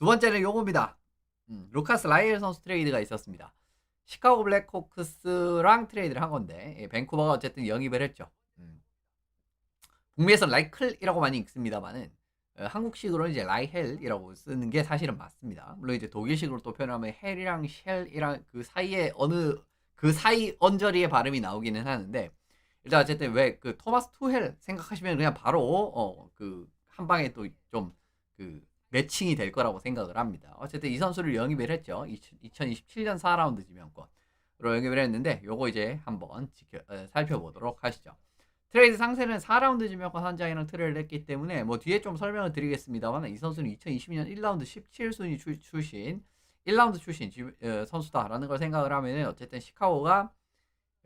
두 번째는 요겁니다. 음, 루카스 라이엘 선수 트레이드가 있었습니다. 시카고 블랙호크스랑 트레이드를 한 건데 예, 밴쿠버가 어쨌든 영입을 했죠. 음. 북미에서 라이클이라고 많이 읽습니다만은 어, 한국식으로는 이제 라이헬이라고 쓰는 게 사실은 맞습니다. 물론 이제 독일식으로 또 표현하면 헬이랑 쉘이랑 그 사이에 어느 그 사이 언저리의 발음이 나오기는 하는데 일단 어쨌든 왜 그 토마스 투헬 생각하시면 그냥 바로 어 그 한 방에 또좀그 매칭이 될 거라고 생각을 합니다. 어쨌든 이 선수를 영입을 했죠. 2027년 4라운드 지명권으로 영입을 했는데 요거 이제 한번 지켜, 어, 살펴보도록 하시죠. 트레이드 상세는 4라운드 지명권 한 장이랑 트레이드를 했기 때문에 뭐 뒤에 좀 설명을 드리겠습니다.만 이 선수는 2022년 1라운드 17순위 출, 출신 1라운드 출신 지, 어, 선수다라는 걸 생각을 하면은 어쨌든 시카고가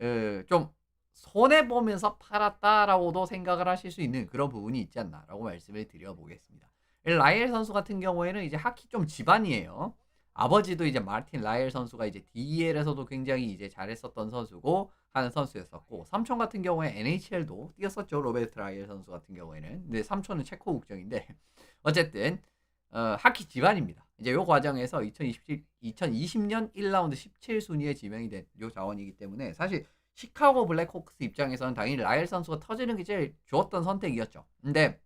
어, 좀 손해 보면서 팔았다라고도 생각을 하실 수 있는 그런 부분이 있지 않나라고 말씀을 드려보겠습니다. 라이엘 선수 같은 경우에는 이제 하키 좀 집안이에요. 아버지도 이제 마틴 라이엘 선수가 이제 DEL에서도 굉장히 이제 잘했었던 선수고 하는 선수였었고 삼촌 같은 경우에 NHL도 뛰었었죠 로베르트 라이엘 선수 같은 경우에는 근데 삼촌은 체코 국적인데 어쨌든 어, 하키 집안입니다. 이제 요 과정에서 2027, 2020년 1라운드 17순위에 지명이 된 요 자원이기 때문에 사실 시카고 블랙호크스 입장에서는 당연히 라이엘 선수가 터지는 게 제일 좋았던 선택이었죠. 근데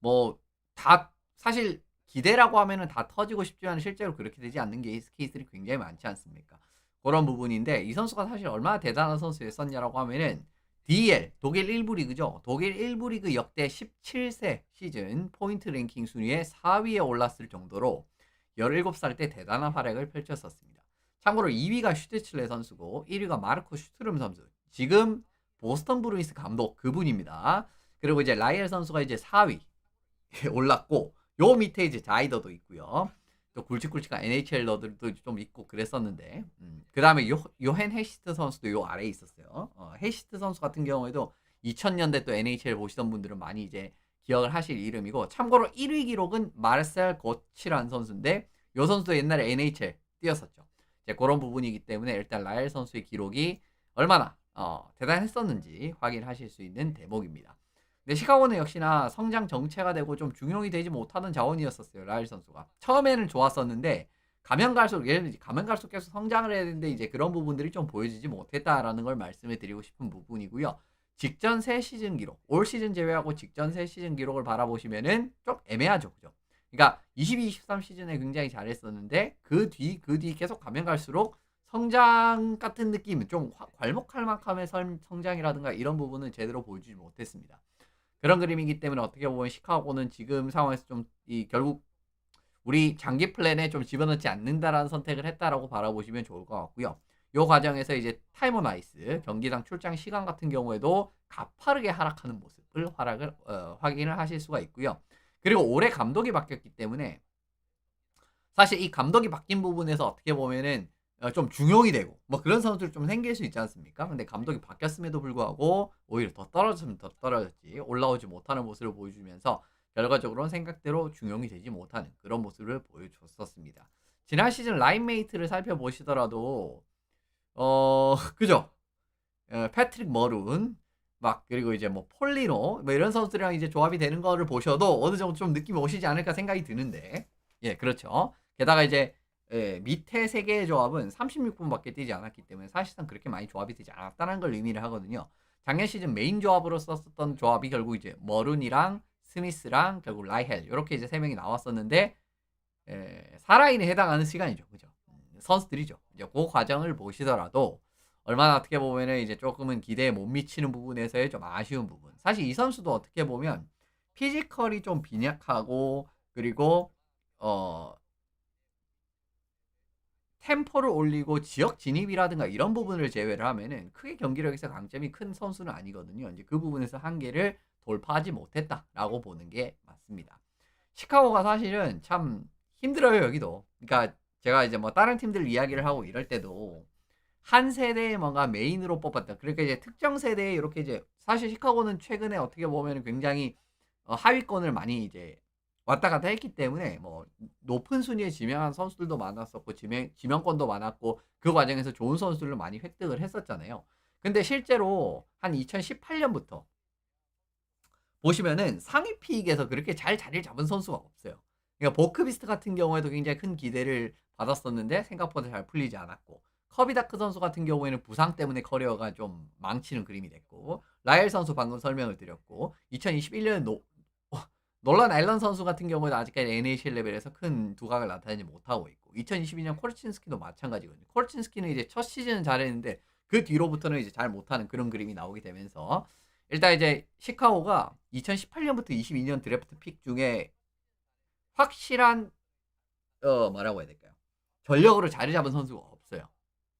뭐 다 사실 기대라고 하면은 다 터지고 싶지만 실제로 그렇게 되지 않는 게 케이스들이 굉장히 많지 않습니까? 그런 부분인데 이 선수가 사실 얼마나 대단한 선수였었냐라고 하면은 DL 독일 1부 리그죠. 독일 1부 리그 역대 17세 시즌 포인트 랭킹 순위에 4위에 올랐을 정도로 17살 때 대단한 활약을 펼쳤었습니다. 참고로 2위가 슈트칠레 선수고 1위가 마르코 슈트름 선수. 지금 보스턴 브루인스 감독 그분입니다. 그리고 이제 라이엘 선수가 이제 4위 올랐고 요 밑에 이제 자이더도 있고요. 또 굵직굵직한 NHL러들도 좀 있고 그랬었는데 음, 그 다음에 요, 요헨 헤시트 선수도 요 아래에 있었어요. 어, 헤시트 선수 같은 경우에도 2000년대 또 NHL 보시던 분들은 많이 이제 기억을 하실 이름이고 참고로 1위 기록은 마르셀 고치란 선수인데 요 선수도 옛날에 NHL 뛰었었죠. 이제 그런 부분이기 때문에 일단 라엘 선수의 기록이 얼마나 어, 대단했었는지 확인하실 수 있는 대목입니다. 근데 시카고는 역시나 성장 정체가 되고 좀 중용이 되지 못하는 자원이었었어요. 라일 선수가. 처음에는 좋았었는데 가면 갈수록 예를 들면 가면 갈수록 계속 성장을 해야 되는데 이제 그런 부분들이 좀 보여지지 못했다라는 걸 말씀을 드리고 싶은 부분이고요. 직전 세 시즌 기록, 올 시즌 제외하고 직전 세 시즌 기록을 바라보시면은 좀 애매하죠. 그죠? 그러니까 22, 23 시즌에 굉장히 잘했었는데 그 뒤, 그 뒤 계속 가면 갈수록 성장 같은 느낌, 좀 괄목할 만큼의 성장이라든가 이런 부분은 제대로 보여주지 못했습니다. 그런 그림이기 때문에 어떻게 보면 시카고는 지금 상황에서 좀 이 결국 우리 장기 플랜에 좀 집어넣지 않는다라는 선택을 했다라고 바라보시면 좋을 것 같고요. 요 과정에서 이제 타이머 나이스 경기당 출장 시간 같은 경우에도 가파르게 하락하는 모습을 활약을 어, 확인을 하실 수가 있고요. 그리고 올해 감독이 바뀌었기 때문에 사실 이 감독이 바뀐 부분에서 어떻게 보면은 어, 좀 중용이 되고 뭐 그런 선수들 좀 생길 수 있지 않습니까? 근데 감독이 바뀌었음에도 불구하고 오히려 더 떨어졌으면 더 떨어졌지 올라오지 못하는 모습을 보여주면서 결과적으로는 생각대로 중용이 되지 못하는 그런 모습을 보여줬었습니다. 지난 시즌 라인메이트를 살펴보시더라도 어 그죠? 어, 패트릭 머룬 막 그리고 이제 뭐 폴리노 뭐 이런 선수들이랑 이제 조합이 되는 거를 보셔도 어느 정도 좀 느낌이 오시지 않을까 생각이 드는데 예 그렇죠. 게다가 이제 예, 밑에 세 개의 조합은 36분밖에 뛰지 않았기 때문에 사실상 그렇게 많이 조합이 되지 않았다는 걸 의미를 하거든요. 작년 시즌 메인 조합으로 썼었던 조합이 결국 이제 머룬이랑 스미스랑 결국 라이헬 이렇게 이제 세 명이 나왔었는데 예, 사라인에 해당하는 시간이죠, 그죠? 음, 선수들이죠. 이제 그 과정을 보시더라도 얼마나 어떻게 보면은 이제 조금은 기대에 못 미치는 부분에서의 좀 아쉬운 부분. 사실 이 선수도 어떻게 보면 피지컬이 좀 빈약하고 그리고 어 템포를 올리고 지역 진입이라든가 이런 부분을 제외를 하면은 크게 경기력에서 강점이 큰 선수는 아니거든요. 이제 그 부분에서 한계를 돌파하지 못했다라고 보는 게 맞습니다. 시카고가 사실은 참 힘들어요, 여기도. 그러니까 제가 이제 뭐 다른 팀들 이야기를 하고 이럴 때도 한 세대에 뭔가 메인으로 뽑았다. 그러니까 이제 특정 세대에 이렇게 이제 사실 시카고는 최근에 어떻게 보면 굉장히 어, 하위권을 많이 이제 왔다 갔다 했기 때문에 뭐 높은 순위에 지명한 선수들도 많았었고 지명, 지명권도 많았고 그 과정에서 좋은 선수들을 많이 획득을 했었잖아요. 근데 실제로 한 2018년부터 보시면은 상위 픽에서 그렇게 잘 자리를 잡은 선수가 없어요. 그러니까 보크비스트 같은 경우에도 굉장히 큰 기대를 받았었는데 생각보다 잘 풀리지 않았고 커비다크 선수 같은 경우에는 부상 때문에 커리어가 좀 망치는 그림이 됐고 라엘 선수 방금 설명을 드렸고 2021년에 노, 어, 놀란 앨런 선수 같은 경우에도 아직까지 NHL 레벨에서 큰 두각을 나타내지 못하고 있고 2022년 코르친스키도 마찬가지거든요. 코르친스키는 이제 첫 시즌은 잘했는데 그 뒤로부터는 이제 잘 못하는 그런 그림이 나오게 되면서 일단 이제 시카고가 2018년부터 22년 드래프트 픽 중에 확실한 어 뭐라고 해야 될까요? 전력으로 자리 잡은 선수가 없어요.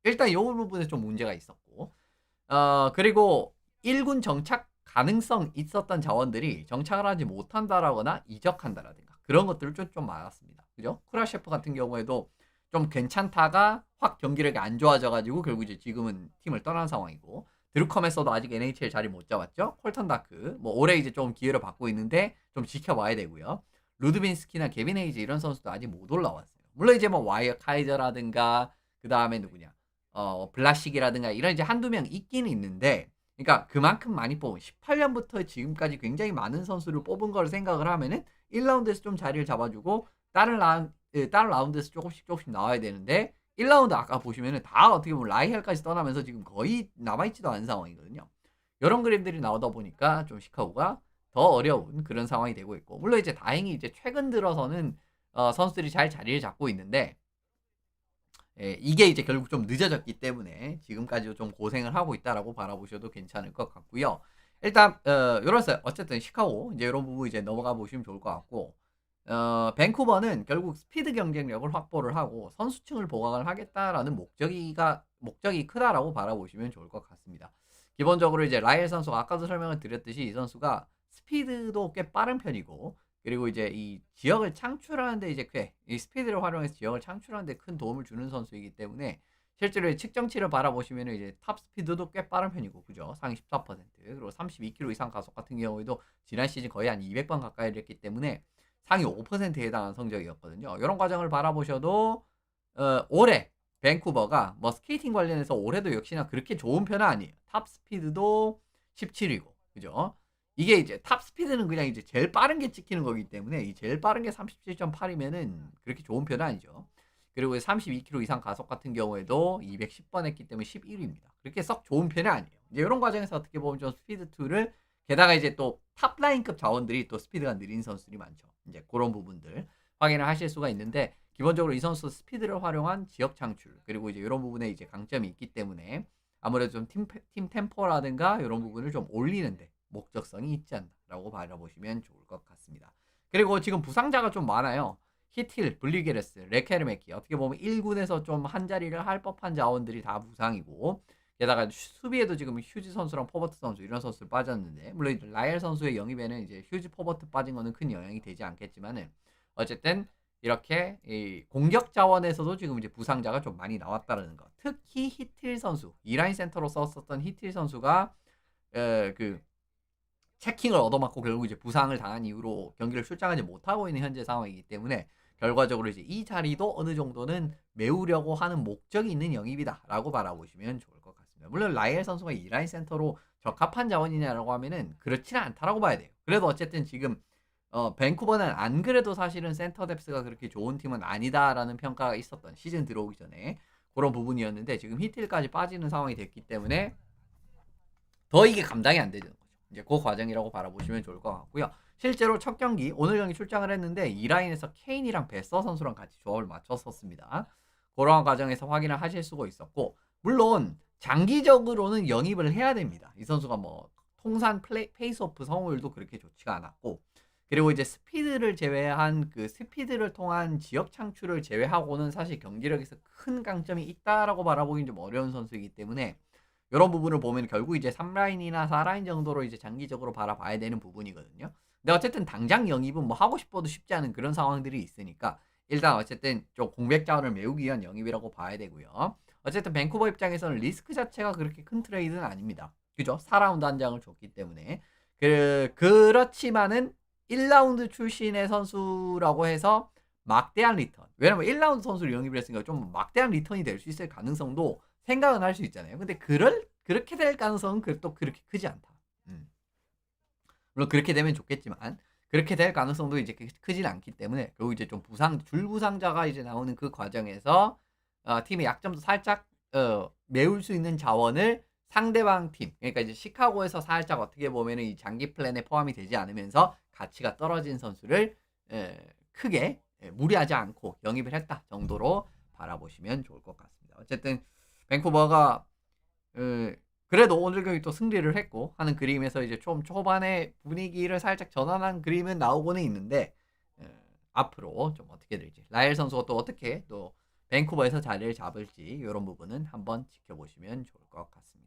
일단 요 부분에 좀 문제가 있었고 어 그리고 1군 정착 가능성 있었던 자원들이 정착을 하지 못한다라거나 이적한다라든가 그런 것들을 좀, 좀 많았습니다. 그죠? 쿠라셰프 같은 경우에도 좀 괜찮다가 확 경기력이 안 좋아져 가지고 결국 이제 지금은 팀을 떠난 상황이고 드루컴에서도 아직 NHL 자리 못 잡았죠. 콜턴 다크 뭐 올해 이제 좀 기회를 받고 있는데 좀 지켜봐야 되고요. 루드빈스키나 게빈 헤이즈 이런 선수도 아직 못 올라왔어요. 물론 이제 뭐 와이어 카이저라든가 그 다음에 누구냐 어 블라식이라든가 이런 이제 한두 명 있기는 있는데 그러니까 그만큼 많이 뽑은 18년부터 지금까지 굉장히 많은 선수를 뽑은 걸 생각을 하면은 1라운드에서 좀 자리를 잡아주고 다른 라운 예, 다른 라운드에서 조금씩 조금씩 나와야 되는데 1라운드 아까 보시면은 다 어떻게 보면 라이헬까지 떠나면서 지금 거의 남아있지도 않은 상황이거든요. 이런 그림들이 나오다 보니까 좀 시카고가 더 어려운 그런 상황이 되고 있고 물론 이제 다행히 이제 최근 들어서는 어, 선수들이 잘 자리를 잡고 있는데 예, 이게 이제 결국 좀 늦어졌기 때문에 지금까지도 좀 고생을 하고 있다라고 바라보셔도 괜찮을 것 같고요. 일단 어, 이렇어요. 어쨌든 시카고 이제 이런 부분 이제 넘어가 보시면 좋을 것 같고 어, 밴쿠버는 결국 스피드 경쟁력을 확보를 하고 선수층을 보강을 하겠다라는 목적이가 목적이 크다라고 바라보시면 좋을 것 같습니다. 기본적으로 이제 라이엘 선수가 아까도 설명을 드렸듯이 이 선수가 스피드도 꽤 빠른 편이고 그리고 이제 이 지역을 창출하는데 이제 꽤이 스피드를 활용해서 지역을 창출하는데 큰 도움을 주는 선수이기 때문에 실제로 측정치를 바라보시면 이제 탑 스피드도 꽤 빠른 편이고 그죠 상위 14% 그리고 32km 이상 가속 같은 경우에도 지난 시즌 거의 한 200번 가까이 했기 때문에 상위 5%에 해당하는 성적이었거든요. 이런 과정을 바라보셔도 어, 올해 밴쿠버가 뭐 스케이팅 관련해서 올해도 역시나 그렇게 좋은 편은 아니에요. 탑 스피드도 17이고 그죠? 이게 이제 탑 스피드는 그냥 이제 제일 빠른 게 찍히는 거기 때문에 이 제일 빠른 게 37.8이면은 그렇게 좋은 편은 아니죠. 그리고 32km 이상 가속 같은 경우에도 210번 했기 때문에 11위입니다. 그렇게 썩 좋은 편은 아니에요. 이제 이런 과정에서 어떻게 보면 좀 스피드 2를 게다가 이제 또 탑라인급 자원들이 또 스피드가 느린 선수들이 많죠. 이제 그런 부분들 확인을 하실 수가 있는데 기본적으로 이 선수 스피드를 활용한 지역 창출 그리고 이제 이런 부분에 이제 강점이 있기 때문에 아무래도 좀 팀 팀 템포라든가 이런 부분을 좀 올리는데 목적성이 있지 않나라고 바라보시면 좋을 것 같습니다. 그리고 지금 부상자가 좀 많아요. 히틸, 블리게레스, 레케르메키 어떻게 보면 1군에서 좀 한 자리를 할 법한 자원들이 다 부상이고 게다가 수비에도 지금 휴지 선수랑 포버트 선수 이런 선수를 빠졌는데 물론 라이엘 선수의 영입에는 이제 휴지 포버트 빠진 거는 큰 영향이 되지 않겠지만은 어쨌든 이렇게 공격 자원에서도 지금 이제 부상자가 좀 많이 나왔다는 거. 특히 히틸 선수 이라인 센터로 썼었던 히틸 선수가 에, 그 체킹을 얻어맞고 결국 이제 부상을 당한 이후로 경기를 출장하지 못하고 있는 현재 상황이기 때문에 결과적으로 이제 이 자리도 어느 정도는 메우려고 하는 목적이 있는 영입이다라고 바라보시면 좋을 것 같습니다. 물론 라이엘 선수가 이라인 센터로 적합한 자원이냐라고 하면은 그렇지는 않다라고 봐야 돼요. 그래도 어쨌든 지금 어, 밴쿠버는 안 그래도 사실은 센터 뎁스가 그렇게 좋은 팀은 아니다라는 평가가 있었던 시즌 들어오기 전에 그런 부분이었는데 지금 히틸까지 빠지는 상황이 됐기 때문에 더 이게 감당이 안 되는 거죠. 이제 그 과정이라고 바라보시면 좋을 것 같고요. 실제로 첫 경기 오늘 경기 출장을 했는데 이 라인에서 케인이랑 베서 선수랑 같이 조합을 맞췄었습니다. 그러한 과정에서 확인을 하실 수가 있었고 물론 장기적으로는 영입을 해야 됩니다. 이 선수가 뭐 통산 플레이, 페이스오프 성우율도 그렇게 좋지가 않았고 그리고 이제 스피드를 제외한 그 스피드를 통한 지역 창출을 제외하고는 사실 경기력에서 큰 강점이 있다라고 바라보긴 좀 어려운 선수이기 때문에 이런 부분을 보면 결국 이제 3라인이나 4라인 정도로 이제 장기적으로 바라봐야 되는 부분이거든요. 근데 어쨌든 당장 영입은 뭐 하고 싶어도 쉽지 않은 그런 상황들이 있으니까 일단 어쨌든 좀 공백 자원을 메우기 위한 영입이라고 봐야 되고요. 어쨌든 밴쿠버 입장에서는 리스크 자체가 그렇게 큰 트레이드는 아닙니다. 그죠? 4라운드 한 장을 줬기 때문에. 그, 그렇지만은 1라운드 출신의 선수라고 해서 막대한 리턴. 왜냐면 1라운드 선수를 영입을 했으니까 좀 막대한 리턴이 될 수 있을 가능성도 생각은 할 수 있잖아요. 근데 그럴 그렇게 될 가능성은 또 그렇게 크지 않다. 음. 물론 그렇게 되면 좋겠지만 그렇게 될 가능성도 이제 크- 크진 않기 때문에 결국 이제 좀 부상 줄부상자가 이제 나오는 그 과정에서 어, 팀의 약점도 살짝 어, 메울 수 있는 자원을 상대방 팀 그러니까 이제 시카고에서 살짝 어떻게 보면은 이 장기 플랜에 포함이 되지 않으면서 가치가 떨어진 선수를 에, 크게 에, 무리하지 않고 영입을 했다 정도로 바라보시면 좋을 것 같습니다. 어쨌든 밴쿠버가 어, 그래도 오늘 경기 또 승리를 했고 하는 그림에서 이제 좀 초반에 분위기를 살짝 전환한 그림은 나오고는 있는데 어, 앞으로 좀 어떻게 될지 라일 선수가 또 어떻게 또 밴쿠버에서 자리를 잡을지 이런 부분은 한번 지켜보시면 좋을 것 같습니다.